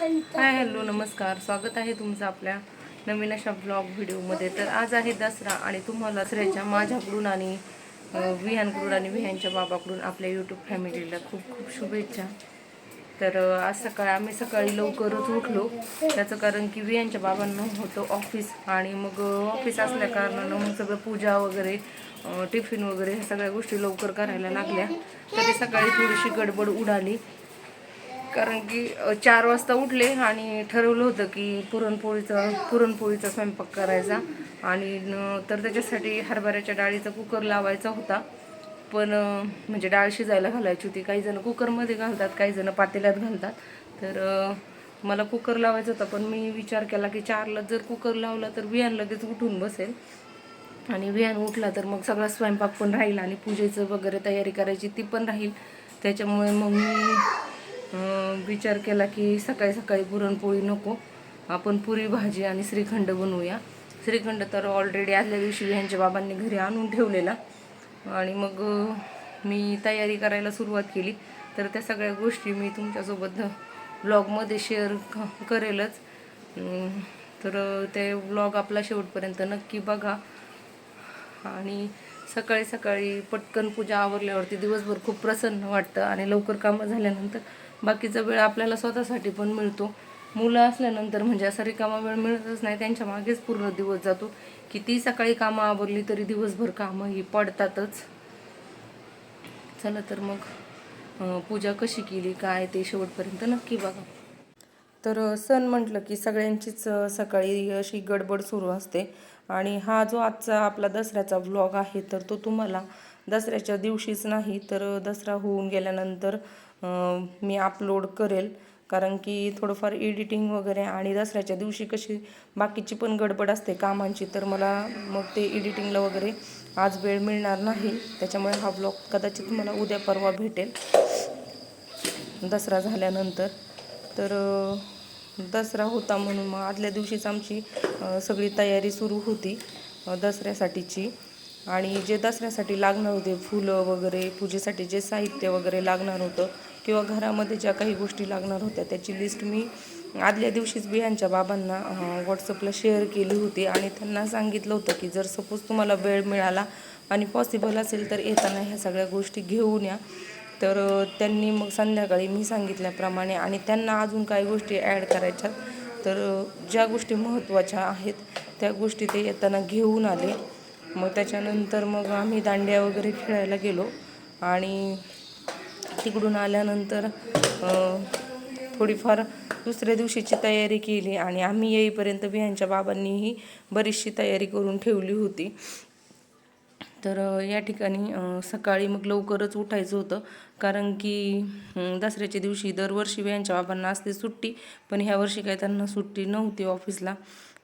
Hi hello नमस्कार. स्वागत आहे तुमचं आपल्या नवीन अशा ब्लॉग व्हिडिओमध्ये. तर आज आहे दसरा आणि तुम्हाला दसऱ्याच्या माझ्याकडून आणि विहानकडून आणि विहानच्या बाबाकडून आपल्या यूट्यूब फॅमिलीला खूप खूप शुभेच्छा. तर आज सकाळी आम्ही सकाळी लवकरच उठलो. त्याचं कारण की विहानच्या बाबांना होतं ऑफिस आणि मग ऑफिस असल्या कारणानं मग सगळं पूजा वगैरे टिफिन वगैरे ह्या सगळ्या गोष्टी लवकर करायला लागल्या. तरी सकाळी थोडीशी गडबड उडाली. कारण की चार वाजता उठले आणि ठरवलं होतं की पुरणपोळीचा पुरणपोळीचा स्वयंपाक करायचा. आणि न- तर त्याच्यासाठी हरभऱ्याच्या डाळीचा कुकर लावायचा होता. पण म्हणजे डाळ शिजायला घालायची होती. काही जण कुकरमध्ये घालतात काही जण पातेल्यात घालतात. तर मला कुकर लावायचा होता. पण मी विचार केला की चारला जर कुकर लावला तर विहान लगेच उठून बसेल. आणि विहान उठला तर मग सगळा स्वयंपाक पण राहील आणि पूजेचं वगैरे तयारी करायची ती पण राहील. त्याच्यामुळे मग मी विचार केला की सकाळी सकाळी पुरणपोळी नको. आपण पुरी भाजी आणि श्रीखंड बनवूया. श्रीखंड तर ऑलरेडी आदल्या दिवशी ह्यांच्या बाबांनी घरी आणून ठेवलेला. आणि मग मी तयारी करायला सुरुवात केली. तर त्या सगळ्या गोष्टी मी तुमच्यासोबत ब्लॉगमध्ये शेअर क- करेलच. तर ते ब्लॉग आपला शेवटपर्यंत नक्की बघा. आणि सकाळी सकाळी पटकन पूजा आवरल्यावरती दिवसभर खूप प्रसन्न वाटतं आणि लवकर कामं झाल्यानंतर बाकीचा वेळ आपल्याला स्वतःसाठी पण मिळतो. मुलं असल्यानंतर म्हणजे असा रिकामा वेळ मिळतच नाही. त्यांच्या मागेच पूर्ण दिवस जातो. किती सकाळी कामं आवरली तरी दिवसभर कामं ही पडतातच. चला तर मग पूजा कशी केली काय ते शेवटपर्यंत नक्की बघा. तर सण म्हटलं की सगळ्यांचीच सकाळी अशी गडबड सुरू असते. आणि हा जो आजचा आपला दसऱ्याचा व्लॉग आहे तर तो तुम्हाला दसऱ्याच्या दिवशीच नाही तर दसरा होऊन गेल्यानंतर मी अपलोड करेल. कारण की थोडंफार एडिटिंग वगैरे आणि दसऱ्याच्या दिवशी कशी बाकीची पण गडबड असते कामांची तर मला मग ते एडिटिंगला वगैरे आज वेळ मिळणार नाही. त्याच्यामुळे हा ब्लॉग कदाचित मला उद्या परवा भेटेल. दसरा झाल्यानंतर. तर दसरा होता म्हणून मग आदल्या दिवशीच आमची सगळी तयारी सुरू होती दसऱ्यासाठीची. आणि जे दसऱ्यासाठी लागणार होते फुलं वगैरे पूजेसाठी जे साहित्य वगैरे लागणार होतं किंवा घरामध्ये ज्या काही गोष्टी लागणार होत्या त्याची लिस्ट मी आदल्या दिवशीच बियांच्या बाबांना व्हॉट्सअपला शेअर केली होती. आणि त्यांना सांगितलं होतं की जर सपोज तुम्हाला वेळ मिळाला आणि पॉसिबल असेल तर येताना ह्या सगळ्या गोष्टी घेऊन या. तर त्यांनी मग संध्याकाळी मी सांगितल्याप्रमाणे आणि त्यांना अजून काही गोष्टी ॲड करायच्या. तर ज्या गोष्टी महत्त्वाच्या आहेत त्या गोष्टी ते येताना घेऊन आले. मग त्याच्यानंतर मग आम्ही दांड्या वगैरे खेळायला गेलो. आणि तिकडून आल्यानंतर थोडीफार दुसऱ्या दिवशीची तयारी केली आणि आम्ही येईपर्यंत बियांच्या बाबांनीही बरीचशी तयारी करून ठेवली होती. तर या ठिकाणी सकाळी मग लवकरच उठायचं होतं. कारण की दसऱ्याच्या दिवशी दरवर्षी बियांच्या बाबांना असते सुट्टी पण ह्या वर्षी काय त्यांना सुट्टी नव्हती ऑफिसला.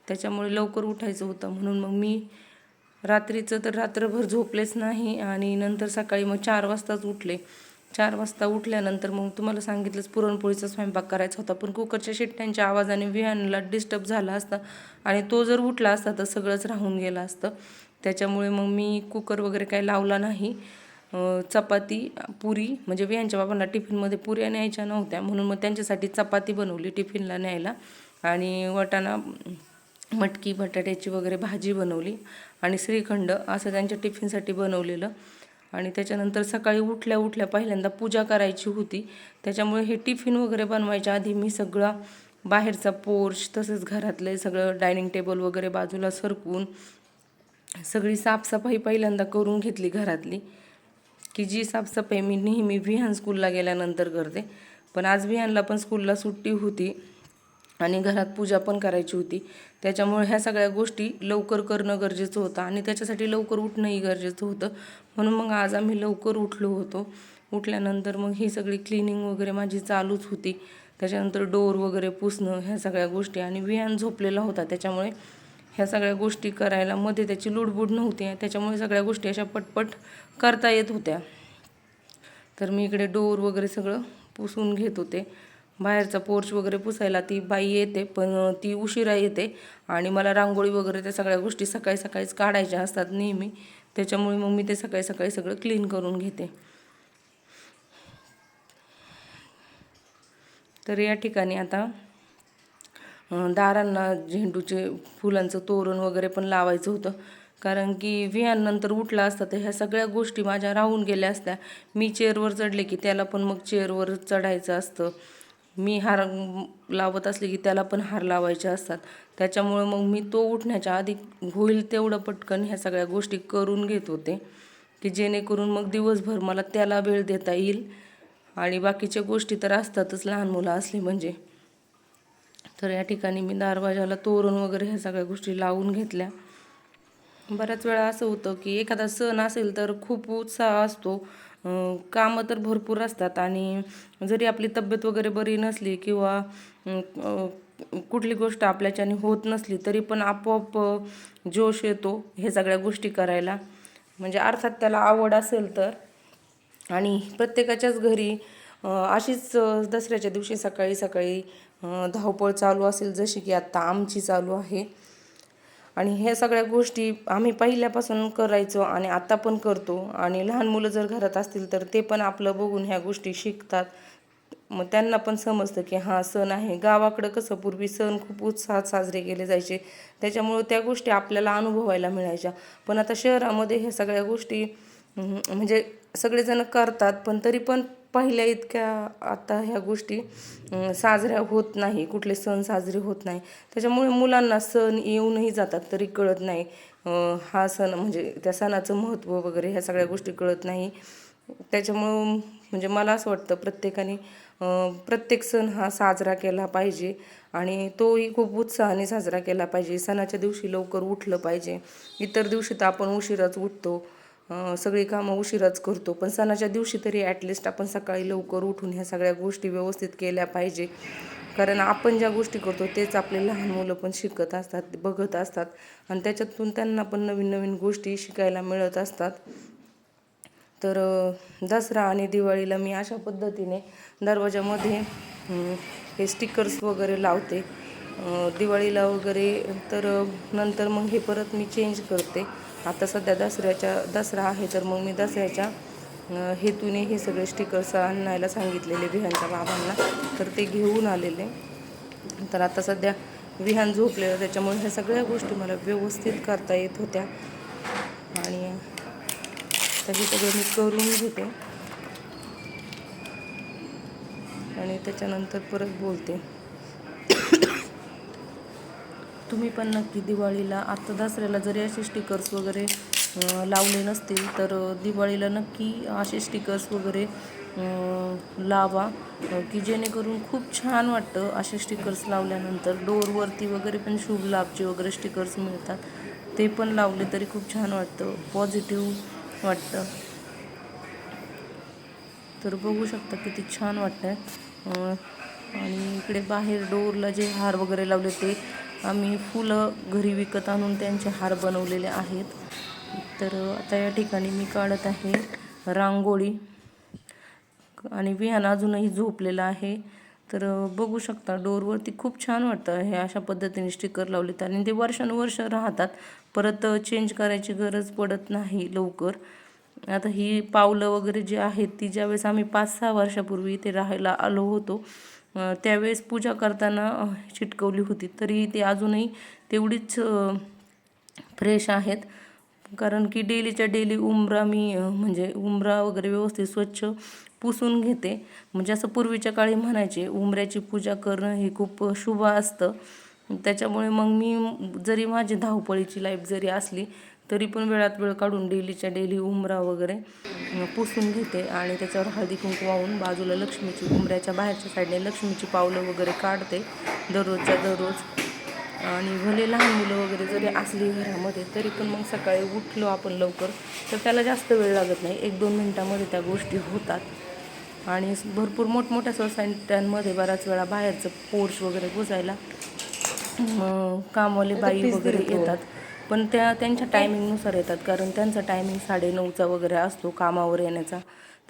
त्याच्यामुळे लवकर उठायचं होतं. म्हणून मग मी रात्रीचं तर रात्रभर झोपलेच नाही आणि नंतर सकाळी मग चार वाजताच उठले. चार वाजता उठल्यानंतर मग तुम्हाला सांगितलंच पुरणपोळीचा स्वयंपाक करायचा होता. पण कुकरच्या शिट्ट्यांच्या आवाजाने विहानला डिस्टर्ब झाला असता आणि तो जर उठला असता तर सगळंच राहून गेलं असतं. त्याच्यामुळे मग मी कुकर वगैरे काही लावला नाही. चपाती पुरी म्हणजे विहानच्या बाबांना टिफिनमध्ये पुऱ्या न्यायच्या नव्हत्या. म्हणून मग त्यांच्यासाठी चपाती बनवली टिफिनला न्यायला. आणि वाटाणा मटकी बटाट्याची वगैरे भाजी बनवली. आणि श्रीखंड असं त्यांच्या टिफिनसाठी बनवलेलं. आणि त्याच्यानंतर सकाळी उठल्या उठल्या पहिल्यांदा पूजा करायची होती. त्याच्यामुळे हे टिफिन वगैरे बनवायच्या आधी मी सगळा बाहेरचा पोर्च तसंच घरातले सगळं डायनिंग टेबल वगैरे बाजूला सरकून सगळी साफसफाई पहिल्यांदा करून घेतली घरातली. की जी साफसफाई मी नेहमी विहान स्कूलला गेल्यानंतर करते. पण आज विहानला पण स्कूलला सुट्टी होती. आणि घरात पूजा पण करायची होती. त्याच्यामुळे ह्या सगळ्या गोष्टी लवकर करणं गरजेचं होतं आणि त्याच्यासाठी लवकर उठणंही गरजेचं होतं. म्हणून मग आज आम्ही लवकर उठलो होतो. उठल्यानंतर मग ही सगळी क्लिनिंग वगैरे माझी चालूच होती. त्याच्यानंतर डोर वगैरे पुसणं ह्या सगळ्या गोष्टी आणि विहान झोपलेला होता. त्याच्यामुळे ह्या सगळ्या गोष्टी करायला मध्ये त्याची लुडबुड नव्हती त्याच्यामुळे सगळ्या गोष्टी अशा पटपट करता येत होत्या. तर मी इकडे डोर वगैरे सगळं पुसून घेत होते. बाहेरचा पोर्च वगैरे पुसायला ती बाई येते पण ती उशिरा येते. आणि मला रांगोळी वगैरे त्या सगळ्या गोष्टी सकाळी सकाळीच काढायच्या असतात नेहमी. त्याच्यामुळे मग मी ते सकाळी सकाळी सगळं क्लीन करून घेते. तर या ठिकाणी आता दारांना झेंडूचे फुलांचं तोरण वगैरे पण लावायचं होतं. कारण की विहान नंतर उठला असता तर ह्या सगळ्या गोष्टी माझ्या राहून गेल्या असत्या. मी चेअरवर चढले की त्याला पण मग चेअरवर चढायचं असतं. मी हार लावत असले की त्याला पण हार लावायचे असतात. त्याच्यामुळे मग मी तो उठण्याच्या आधी होईल तेवढं पटकन ह्या सगळ्या गोष्टी करून घेत होते. की जेणेकरून मग दिवसभर मला त्याला वेळ देता येईल. आणि बाकीच्या गोष्टी तर असतातच लहान मुलं असली म्हणजे. तर या ठिकाणी मी दारवाजाला तोरण वगैरे ह्या सगळ्या गोष्टी लावून घेतल्या. बऱ्याच वेळा असं होतं की एखादा सण असेल तर खूप उत्साह असतो. कामं तर भरपूर असतात आणि जरी आपली तब्येत वगैरे बरी नसली किंवा कुठली गोष्ट आपल्याच्याने होत नसली तरी पण आपोआप जोश येतो हे सगळ्या गोष्टी करायला. म्हणजे अर्थात त्याला आवड असेल तर. आणि प्रत्येकाच्याच घरी अशीच दसऱ्याच्या दिवशी सकाळी सकाळी धावपळ चालू असेल जशी की आत्ता आमची चालू आहे. आणि ह्या सगळ्या गोष्टी आम्ही पहिल्यापासून करायचो आणि आता पण करतो. आणि लहान मुलं जर घरात असतील तर ते पण आपलं बघून ह्या गोष्टी शिकतात. मग त्यांना पण समजतं की हा सण आहे. गावाकडं कसं पूर्वी सण खूप उत्साहात साजरे केले जायचे. त्याच्यामुळं त्या गोष्टी आपल्याला अनुभवायला मिळायच्या. पण आता शहरामध्ये ह्या सगळ्या गोष्टी म्हणजे सगळेजण करतात पण तरी पण पहिल्या इतक्या आता ह्या गोष्टी साजऱ्या होत नाही. कुठले सण साजरे होत नाही. त्याच्यामुळे मुलांना सण येऊनही जातात तरी कळत नाही हा सण म्हणजे त्या सणाचं महत्त्व वगैरे ह्या सगळ्या गोष्टी कळत नाही. त्याच्यामुळं म्हणजे मला असं वाटतं प्रत्येकाने प्रत्येक सण हा साजरा केला पाहिजे आणि तोही खूप उत्साहाने साजरा केला पाहिजे. सणाच्या दिवशी लवकर उठलं पाहिजे. इतर दिवशी तर आपण उशिराच उठतो. सगळी कामं उशिराच करतो. पण सणाच्या दिवशी तरी ॲटलिस्ट आपण सकाळी लवकर उठून ह्या सगळ्या गोष्टी व्यवस्थित केल्या पाहिजे. कारण आपण ज्या गोष्टी करतो तेच आपले लहान मुलं पण शिकत असतात बघत असतात. आणि त्याच्यातून त्यांना पण नवीन नवीन गोष्टी शिकायला मिळत असतात. तर दसरा आणि दिवाळीला मी अशा पद्धतीने दरवाजामध्ये हे स्टिकर्स वगैरे लावते. दिवाळीला वगैरे तर नंतर मग हे परत मी चेंज करते. आता सध्या दसऱ्याच्या दसरा आहे तर मग मी दसऱ्याच्या हेतूने हे सगळे स्टिकर्स आणायला सांगितलेले विहानच्या बाबांना. तर ते घेऊन आलेले. तर आता सध्या विहान झोपलेलं त्याच्यामुळे ह्या सगळ्या गोष्टी मला व्यवस्थित करता येत होत्या. आणि हे सगळं मी करून घेते. आणि त्याच्यानंतर परत बोलते. तुम्ही पण नक्की दिवाळीला आत्ता दसऱ्याला जरी असे स्टिकर्स वगैरे लावले नसतील तर दिवाळीला नक्की असे स्टिकर्स वगैरे लावा की जेणेकरून खूप छान वाटतं असे स्टिकर्स लावल्यानंतर. डोअरवरती वगैरे पण शुभ लाभचे वगैरे स्टिकर्स मिळतात. ते पण लावले तरी खूप छान वाटतं पॉझिटिव्ह वाटतं. तर बघू शकता किती छान वाटतंय. आणि इकडे बाहेर डोरला जे हार वगैरे लावले ते आम्ही फुलं घरी विकत आणून त्यांचे हार बनवलेले आहेत. तर आता या ठिकाणी मी काढत आहे रांगोळी. आणि विहान अजूनही झोपलेला आहे. तर बघू शकता डोरवरती खूप छान वाटतं हे अशा पद्धतीने स्टिकर लावलेत आणि ते वर्षानुवर्ष राहतात. परत चेंज करायची गरज पडत नाही लवकर. आता ही पावलं वगैरे जी आहेत ती ज्यावेळेस आम्ही पाच सहा वर्षापूर्वी इथे राहायला आलो होतो त्यावेळेस पूजा करताना चिटकवली होती. तरी ती अजूनही तेवढीच फ्रेश आहेत. कारण की डेलीच्या डेली उंबरा मी म्हणजे उंबरा वगैरे व्यवस्थित स्वच्छ पुसून घेते. म्हणजे असं पूर्वीच्या काळी म्हणायचे उंबऱ्याची पूजा करणं हे खूप शुभ असतं. त्याच्यामुळे मग मी जरी माझी धावपळीची लाईफ जरी असली तरी पण वेळात वेळ काढून डेलीच्या डेली उंबरा वगैरे पुसून घेते आणि त्याच्यावर हळदी कुंकू वाहून बाजूला लक्ष्मीची उंबऱ्याच्या बाहेरच्या साईडने लक्ष्मीची पावलं वगैरे काढते दररोजच्या दररोज. आणि भले लहान मुलं वगैरे जरी असली घरामध्ये तरी पण मग सकाळी उठलो आपण लवकर तर त्याला जास्त वेळ लागत नाही. एक दोन मिनटामध्ये त्या गोष्टी होतात. आणि भरपूर मोठमोठ्या सोसायट्यांमध्ये बऱ्याच वेळा बाहेरचं पोर्च वगैरे पुसायला अं, कामवाले बाई वगैरे येतात. पण त्या त्यांच्या टायमिंगनुसार येतात. कारण त्यांचा टायमिंग साडेनऊचा वगैरे असतो कामावर येण्याचा.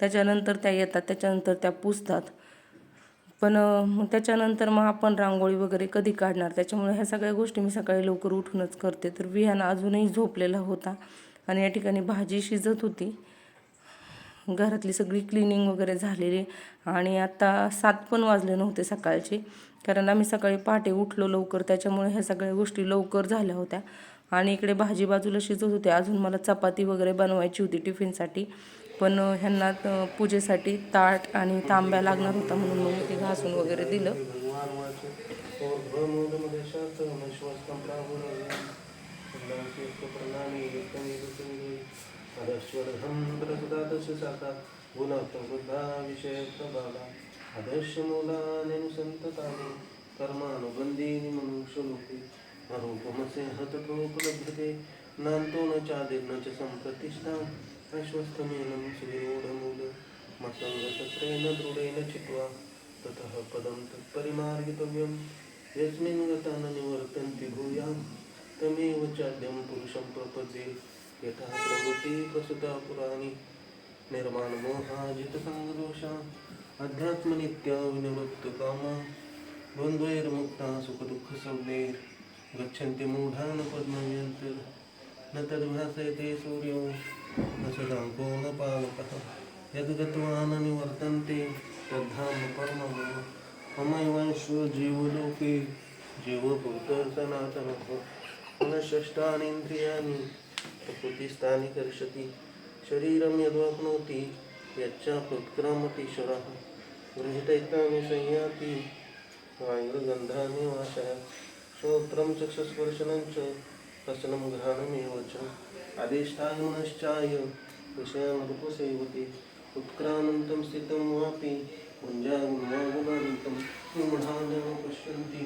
त्याच्यानंतर त्या येतात त्याच्यानंतर त्या पुसतात. पण त्याच्यानंतर मग आपण रांगोळी वगैरे कधी काढणार? त्याच्यामुळे ह्या सगळ्या गोष्टी मी सकाळी लवकर उठूनच करते. तर विहान अजूनही झोपलेला होता आणि या ठिकाणी भाजी शिजत होती. घरातली सगळी क्लिनिंग वगैरे झालेली. आणि आता सात पण वाजले नव्हते सकाळचे. कारण आम्ही सकाळी पहाटे उठलो लवकर. त्याच्यामुळे ह्या सगळ्या गोष्टी लवकर झाल्या होत्या. आणि इकडे भाजी बाजूला शिजत होते. अजून मला चपाती वगैरे बनवायची होती टिफिनसाठी. पण ह्यांना पूजेसाठी ताट आणि तांब्या लागणार होता म्हणून मग मी ते घासून वगैरे दिलं. भगवान कर्मानुबंधी मनुष्य भ्रमोदमध्ये शास्त्रम श्वस्तं अरूपमसे नान्तो न चादिर्न च सम्प्रतिष्ठाम् अश्वस्थमेनं सुविरूढमूल मसङ्गतत्रेण दृढेन चित्वा ततः पदं तत्परिमार्गितव्यं यस्मिन् गता न निवर्तन्ति भूयां। तमेव चाद्यं पुरुषं प्रपद्ये यथा प्रवृत्ति प्रसुता पुराणि। निर्माणमोहाजितसङ्गदोषा। अध्यात्मनित्या विनिवृत्तकामा। द्वन्द्वैर्मुक्ता सुखदुःखसंज्ञैर्गच्छन्ति मूढान् पद्मव्यन्ति न तद्भासयते सूर्यो न सदाङ्को न पावकः यद्गत्वा न निवर्तन्ते तद्धाम परमं ममैवांशो जीवलोके जीवभूतः सनातनः पुनःषष्ठानीन्द्रियाणि प्रकृतिस्थानि कर्षति। शरीरं यद्वाप्नोति यच्चाप्युत्क्रामतीश्वरः गृहीतैतानि संयाति वायुर्गन्धानि वाशः श्रोत्रं चक्षुस्पर्शनं च रसनं घ्राणमेव च। अधिष्ठाय मनश्चाय विषयान् रूपसेवते उत्क्रामन्तं स्थितं वापि पुञ्जागुणागुणान्तं मूढान्यं पश्यन्ति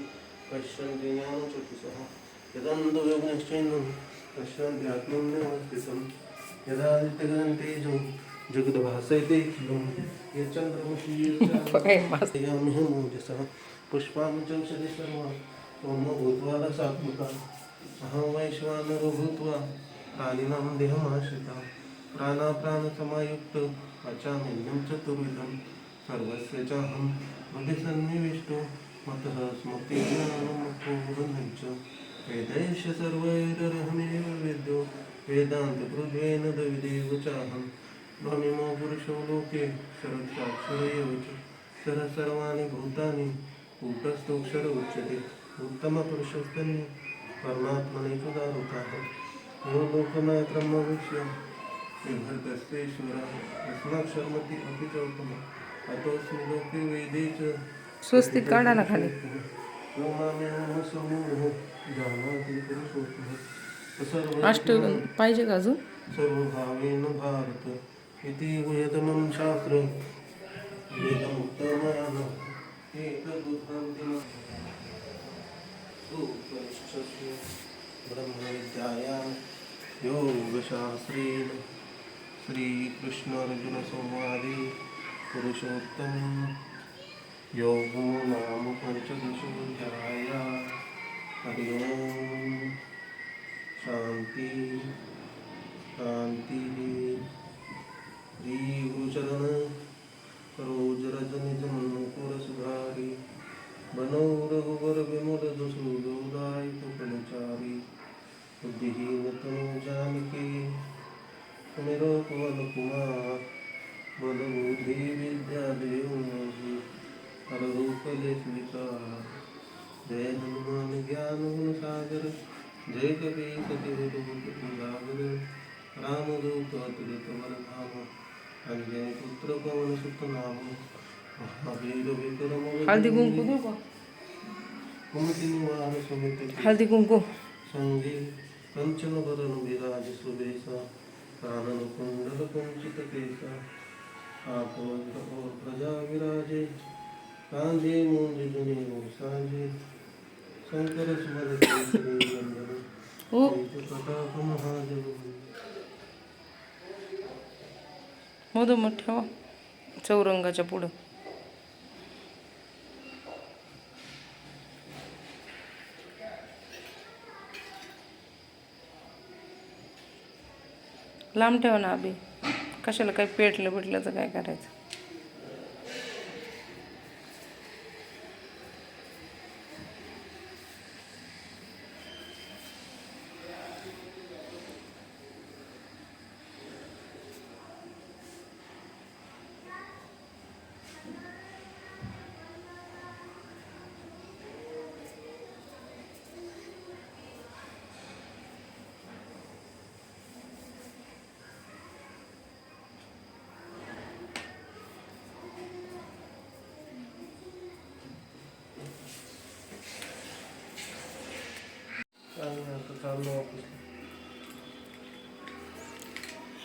पश्यन्ति ज्ञानचक्षुषः यदन्तयोगश्चैनं पश्यन्ति आत्मन्यवस्थितं। यदादित्यगन्तेजो जगद्भासयते खिलं यच्चन्द्रमशीर्षयामिहमोजसः पुष्पाञ्चक्षति सर्वा सोमो भूत्वा रसात्मका। अहं वैश्वानरो भूत्वा प्राणिनां देहमाश्रिता। प्राणाप्राणसमायुक्त पचाम्यन्नं चतुर्विधं। सर्वस्य चाहं हृदि सन्निविष्टो। मतः स्मृतिज्ञानमुखोरनं च। वेदैश्च सर्वैरहमेव वेद्यो। वेदान्तपृथ्वेन दविदेव चाहं। भ्रमिमो पुरुषो लोके शरत्साक्षर एव च। सरः सर्वाणि भूतानि। कूटस्थोक्षर उच्यते उत्तमपुरुषस्तन्य परमात्मनैकदारुकाः यो लोकनायत्रमवीक्ष्य बिभर्गस्तेश्वरः यस्माक्षरमति अपि च उत्तमः। अतोऽस्मि लोके वेदे च। स्वस्तिक काढा ना खाली पुरुषोत्तमः। अष्ट पाहिजे का अजून? सर्वभावेन भारत। इति गुह्यतमं शास्त्रं। वेदमुक्तमयान एतदुत्थान्तिमः उपनिषत्सु ब्रह्मविद्यायां योगशास्त्रेण श्रीकृष्णार्जुनसंवादे पुरुषोत्तम। योगो नाम पञ्चदशोऽध्याय। हरि ओम्। शान्ति। शान्तिः। श्री गुरुचरण सरोज रघुवर विमल दुसूदोदाय फलचारी बुद्धिहीन तनु जानकी सुमिरो पवन कुमार बल विद्या देवी मोहि स्वीकार जय हनुमान ज्ञान गुण सागर जय कपी सतिवर रामदूत अतुलित वरधाम अंजय पुत्र पवन सुत नाम. महावीर विक्रम हळदी कुंकू देऊ का कुमति निवार सुमित हळदी कुंकू संगे कंचन वरण विराज सुबेसा कानन कुंडल कुंचित केसा आपवज और प्रजा विराजे कांधे मूंज जुने साजे शंकर सुमन केसरी नंदन ओ प्रताप महादेव मधोमध ठेवा चौरंगाच्या पुढं लांब ठेवा ना अभि. कशाला काही पेटलं बिटल्याचं काय करायचं?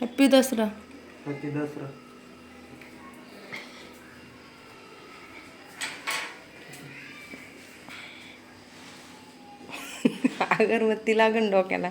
हॅप्पी दसरा हॅपी दसरा अगरबत्ती लागन डोक्याला.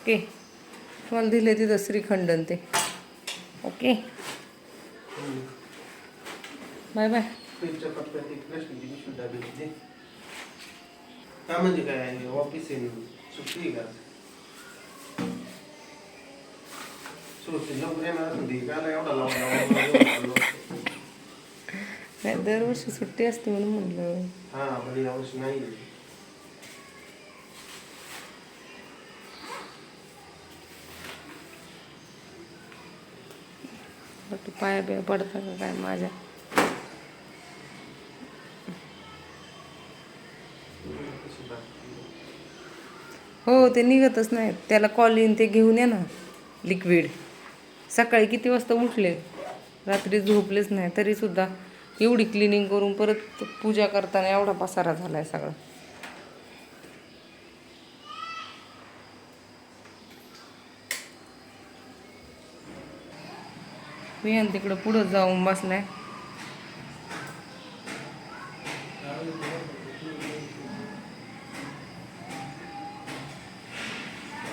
ओके. तुम्हाला दिले तिथं श्रीखंडन ते. ओके. Bye bye. काय म्हणजे काय ऑफिस आहे. सुट्टी का? ती. दरवर्षी सुट्टी असते म्हणून म्हणलं हा पण यावर्षी नाही बाकी पाया बिया पडता का काय माझ्या? हो ते निघतच नाही. त्याला कॉलिन ते घेऊन ये ना लिक्विड सकाळी किती वाजता उठले? रात्री झोपलेच नाही. तरीसुद्धा एवढी क्लिनिंग करून परत पूजा करताना एवढा पसारा झाला आहे सगळा. विहान तिकडं पुढं जाऊन बसलाय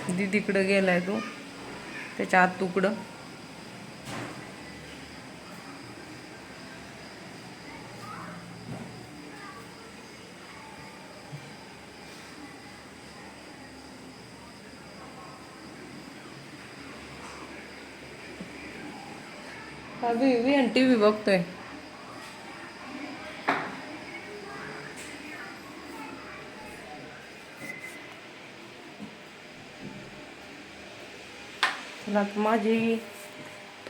दीदीकडं गेलाय तो त्याच्या आत तुकडं अभि विहान टी व्ही बघतोय माझी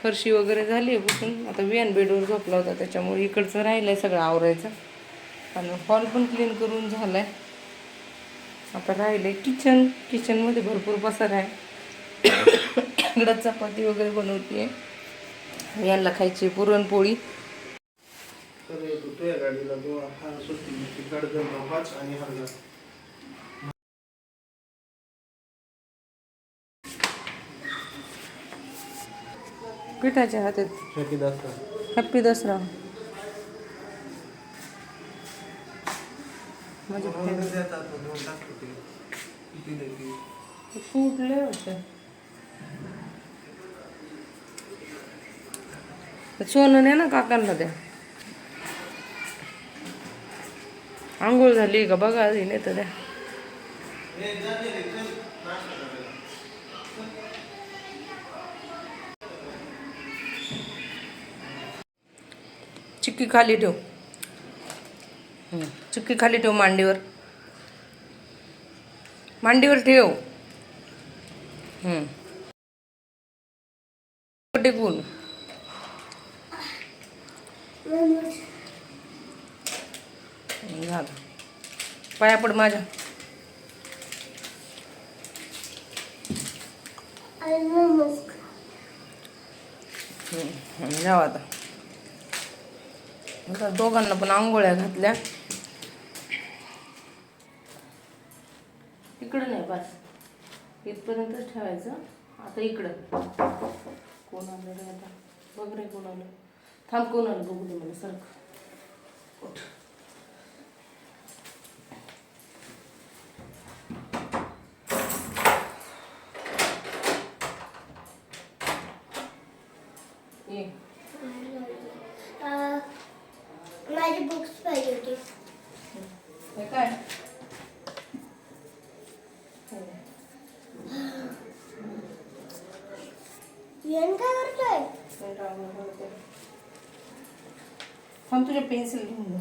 फरशी वगैरे झाली आहे बसून आता विहान बेडवर झोपला होता त्याच्यामुळे इकडचं राहिलं आहे सगळं आवरायचं. आणि हॉल पण क्लीन करून झाला आहे आता राहिलं आहे किचन किचनमध्ये भरपूर पसार आहे. इकडं चपाती वगैरे बनवते आहे यांना खायची पुरणपोळी. पिठाच्या हातात. हॅपी दसरा. हॅप्पी दसरा. माझे फुटले होते सोनं नाही ना काकांना द्या. आंघोळ झाली का बघा आधी नाही तर द्या. चिक्की खाली ठेव. चिक्की खाली ठेव मांडीवर. मांडीवर ठेव हं. टेकून झालं पाया पड माझ्या. आता. आता दोघांना पण आंघोळ्या घातल्या. इकडं नाही बस. इथपर्यंतच ठेवायचं. आता इकडं. कोण आलं रे आता? बघ रे कोण आलं. थांब कोण आलं बघू दे मला सरक येन काय करतोय? पण तुझे पेन्सिल घेऊन जा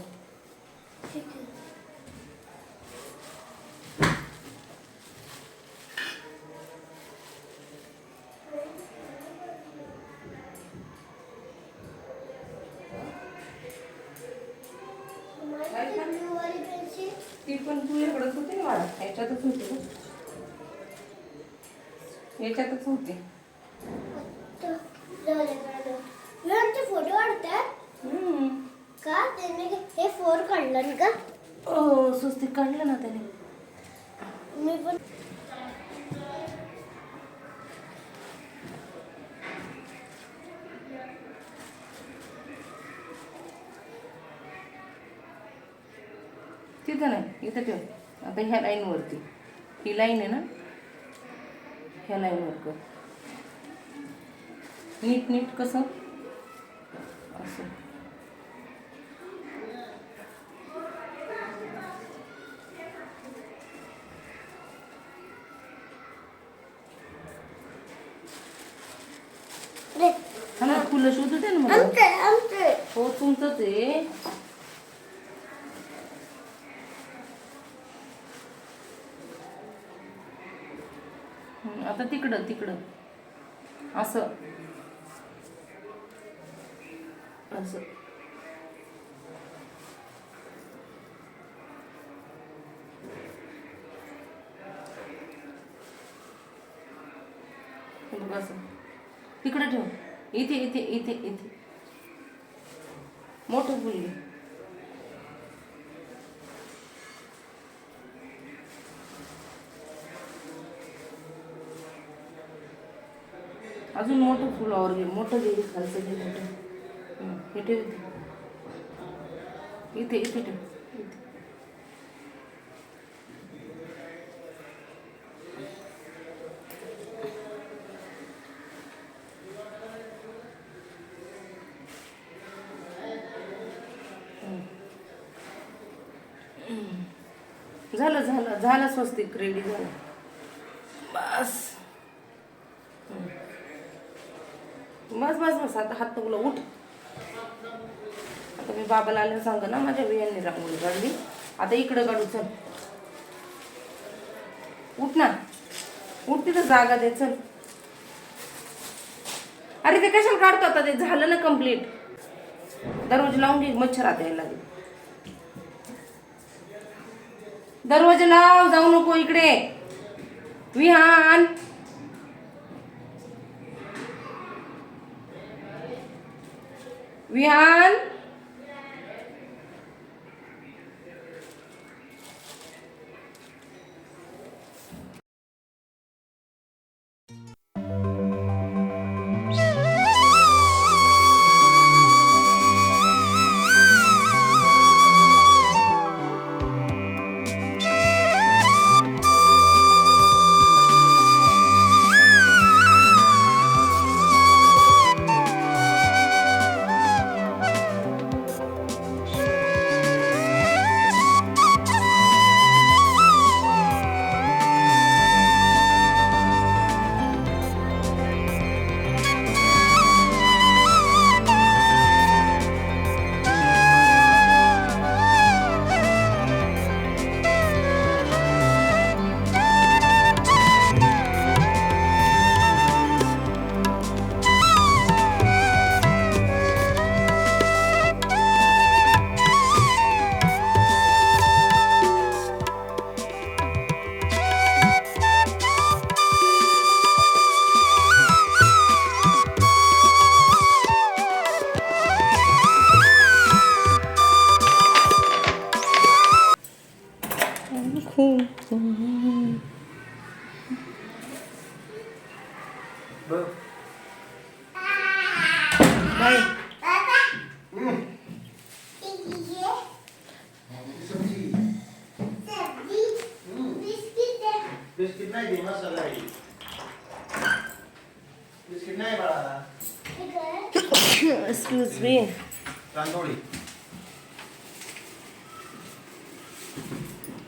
तिथं नाही इथं ठेव. आता ह्या लाईनवरती. ही लाईन आहे ना? ह्या लाईनवर कर. नीट नीट कसं असं रे हा ना फुलं शोधू दे ना मला आमचे आमचे हो तुमचंच आहे हं, इकडं तिकडं. असं. असं. बघ असं. तिकडं ठेव. इथे इथे इथे इथे. मोठं फुल घे अजून मोठं फुल घे. मोठं दे खालचं दे मोठं. हे ठेव इथे. इथे इथे ठेव. झालं झालं झालं स्वस्तिक रेडी झालं. बस. बस बस बस आता हात तुला उठ. आता मी बाबाला आल्यावर सांग ना माझ्या बियांनी रांगोळी काढली आता इकडं काढू चल. उठ ना. उठ तिथं जागा दे चल. अरे ते कशाला काढतो आता? ते झालं ना कंप्लीट दरवाजा लावून घे मच्छर आता यायला लागले. दरवाजा लाव जाऊ नको इकडे. विहान. विहान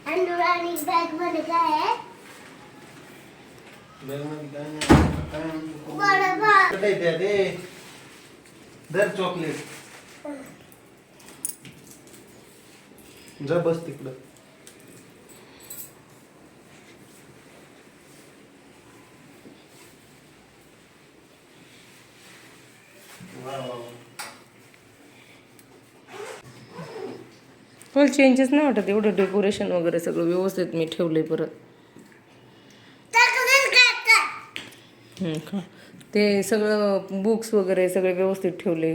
आणि बॅगमध्ये काय आहे बॅगमध्ये काय नाही काय ते धर चॉकलेट जा बस तिकडं. मला चेंजेस नाही वाटत. एवढं डेकोरेशन वगैरे सगळं व्यवस्थित मी ठेवलंय परत. हम्म, का ते सगळं बुक्स वगैरे सगळे व्यवस्थित ठेवले.